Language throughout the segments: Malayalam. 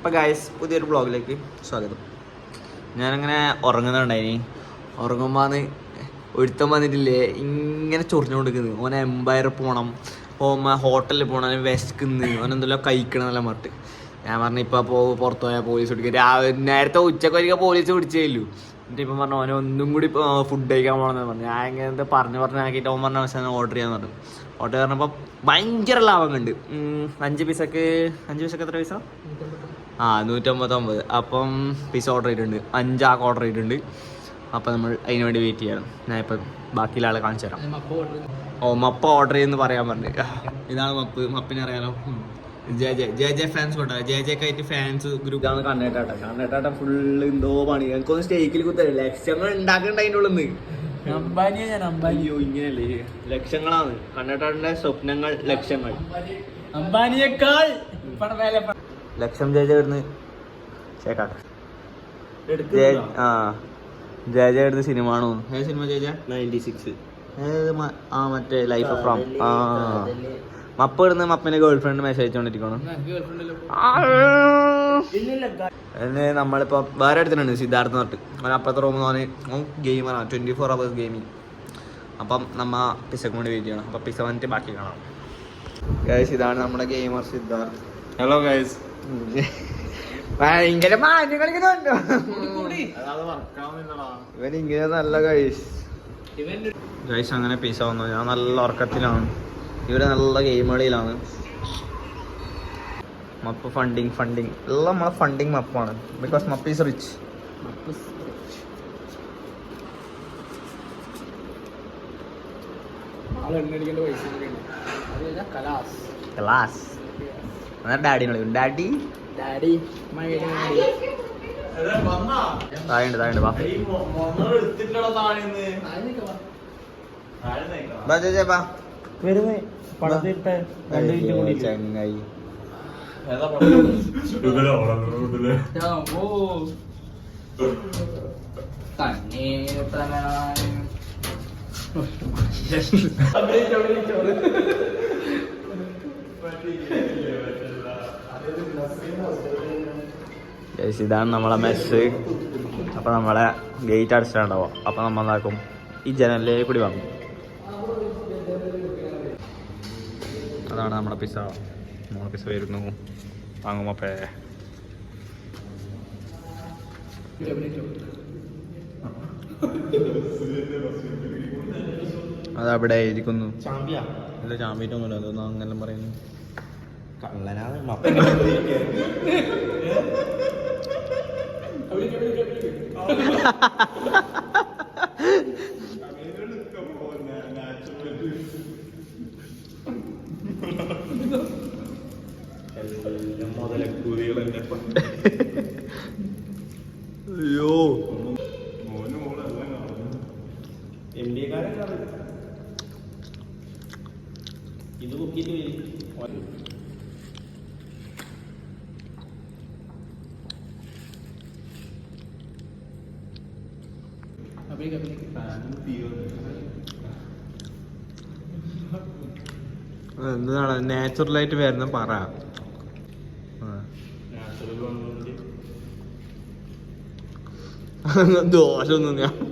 ഇപ്പം ഗായസ് പുതിയൊരു ബ്ലോഗിലേക്ക് സ്വാഗതം. ഞാനങ്ങനെ ഉറങ്ങുന്നുണ്ടായിനി. ഉറങ്ങുമ്പോന്ന് ഒരുത്തം വന്നിട്ടില്ലേ ഇങ്ങനെ ചൊറിഞ്ഞുകൊണ്ടിരിക്കുന്നത് ഓനെ എംപയർ പോകണം ഹോമ ഹോട്ടലിൽ പോകണം വിശക്കുന്ന് ഓനെന്തല്ലോ കഴിക്കണമെന്നല്ല പറഞ്ഞിട്ട്. ഞാൻ പറഞ്ഞു ഇപ്പം പോ പുറത്തു പോയാൽ പോലീസ് പിടിക്കും രാവിലെ നേരത്തെ ഉച്ചയ്ക്ക് ഒരിക്കൽ പോലീസ് പിടിച്ചേല്ലു എന്നിട്ട് ഇപ്പം പറഞ്ഞു ഓനെ ഒന്നും കൂടി ഫുഡ് കഴിക്കാൻ പോകണമെന്ന് പറഞ്ഞു. ഞാൻ ഇങ്ങനെ പറഞ്ഞു പറഞ്ഞ് ആക്കിയിട്ട് ഓൻ പറഞ്ഞ അവസാനം ഓർഡർ ചെയ്യാൻ പറഞ്ഞു. ഓർഡർ പറഞ്ഞപ്പോൾ ഭയങ്കര ലാഭം കണ്ട്. അഞ്ച് പീസക്ക് അഞ്ച് പീസക്ക് എത്ര പൈസ ആ നൂറ്റമ്പത്തൊമ്പത്. അപ്പം പിസ ഓർഡർ ചെയ്തിട്ടുണ്ട്. അഞ്ചാക്ക് ഓർഡർ ചെയ്തിട്ടുണ്ട്. അപ്പം നമ്മൾ അതിന് വേണ്ടി വെയിറ്റ് ചെയ്യണം. ഞാൻ ഇപ്പം ബാക്കിയുള്ള ആളെ കാണിച്ചു തരാം. ഓ മപ്പ ഓർഡർ ചെയ്യുന്നു പറയാൻ പറഞ്ഞു. ഇതാണ് മപ്പ്. മപ്പിനെ അറിയാലോ. J J J J fans കൊണ്ടാ. ജെ ജെ ആയിട്ട് ഫാൻസ് ഗ്രൂപ്പ് ആണ് കണ്ണേട്ടാട്ട. കണ്ണേട്ടാട്ട ഫുള്ള് എന്തോ പണി. എനിക്കൊന്നും സ്റ്റേക്കിൽ കുത്തല്ലേ ലക്ഷങ്ങൾ ഉണ്ടാക്കണ്ട അതിന്റെ ഉള്ളിൽ നിന്ന് ഞാൻ അംബാനി. അയ്യോ ഇങ്ങനെയല്ലേ? ലക്ഷങ്ങളാണ്. കണ്ണേട്ടാട്ടിന്റെ സ്വപ്നങ്ങൾ ലക്ഷങ്ങൾ. അംബാനിയേക്കാൾ. ലക്ഷം ജയ ചേക്കാക്ക ജയ ആ ജയ എടുത്ത ഇടുന്ന സിനിമ ആണോ ഏത് cinema Jaya Jaya? Ninety six ആ മറ്റേ ലൈഫ് ഓഫ് ഫ്രം ആ മപ്പ ഇടുന്ന മപ്പന്റെ ഗേൾ ഫ്രണ്ട് മെസ്സേജ് അയച്ചോണ്ടിരിക്കണം. എന്നെ നമ്മളിപ്പോ വേറെ അടുത്തുണ്ട് സിദ്ധാർത്ഥ തൊട്ട് അവൻ അപ്പുറത്തെ റൂമിൽ തോന്നി അവൻ ഗെയിമറാണ് ട്വന്റി ഫോർ അവേഴ്സ് ഗെയിമിങ് അപ്പം നമ്മ പിസക്ക് വേണ്ടി വെയിറ്റ് ചെയ്യണം. അപ്പം പിസ വന്നിട്ട് ബാക്കി കാണാം. ഗൈസ് ഇതാണ് നമ്മുടെ ഗെയിമർ സിദ്ധാർത്ഥ്. ഹലോ ഗൈസ് ഭയങ്കര മാന്യം കളിക്കുന്നുണ്ടോ ഇവൻ ഇങ്ങനെ നല്ല ഇവന്റെ ഗൈസ് അങ്ങനെ പീസ വന്നു ഞാൻ നല്ല ഉറക്കത്തിലാണ്. ഇവിടെ നല്ല ഗെയിം കളിയിലാണ് മപ്പ് ഫണ്ടിങ് ഫണ്ടിങ് എല്ലാം നമ്മളെ ഫണ്ടിങ് മപ്പാണ് ബിക്കോസ് മപ്പ് ഈസ് റിച്ച് ക്ലാസ്. എന്നാൽ ഡാഡിനെ വിളിക്കും ഡാഡി? ഡാഡി മൈ ഡാഡി താഴെ താഴെ വാ. ചങ്ങായി. ഓ തന്നെ ഇതാണ് നമ്മളെ മെസ്സ് അപ്പോൾ നമ്മളെ ഗേറ്റ് അടിച്ചിട്ടുണ്ടാവും? അപ്പോൾ നമ്മൾ എന്താക്കും ഈ ജനലിലേക്ക് കൂടി വന്നു. അതാണ് നമ്മുടെ പിസ നമ്മളെ പിസ വരുന്നു. വാങ്ങും അപ്പേ അതവിടെ ഇരിക്കുന്നു അതൊന്നും അങ്ങനെ പറയുന്നു. കള്ളനാണ് അയ്യോ. എം ഡി ഇത് നോക്കിയിട്ട് അഭിനയിക്ക്, അഭിനയിക്ക്. എന്താണ് നാച്ചുറലായിട്ട് വരുന്ന പറ. ദോഷമൊന്നും ഞാൻ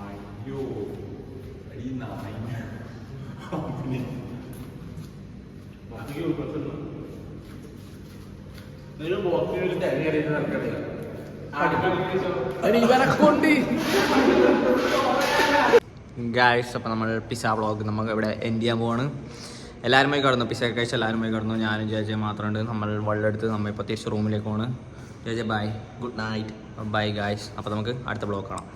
അയ്യോ ഈ നായ അതിന് ഇവനെ കൊണ്ട് ഗായ്സ് അപ്പോൾ നമ്മൾ പിസ ബ്ലോഗ് നമുക്ക് ഇവിടെ എൻഡ് ചെയ്യാൻ പോവാണ്. എല്ലാവരും പോയി കിടന്നു? പിസ്സ കഴിച്ച് എല്ലാവരും പോയി കിടന്നു? ഞാനും ജയ മാത്രമുണ്ട്. നമ്മൾ വെള്ളം എടുത്ത് നമ്മൾ ഇപ്പോൾ തിരിച്ച് റൂമിലേക്ക് പോണ്. ജയജ bye good night bye guys അപ്പോൾ നമുക്ക് അടുത്ത ബ്ലോഗ് കാണാം.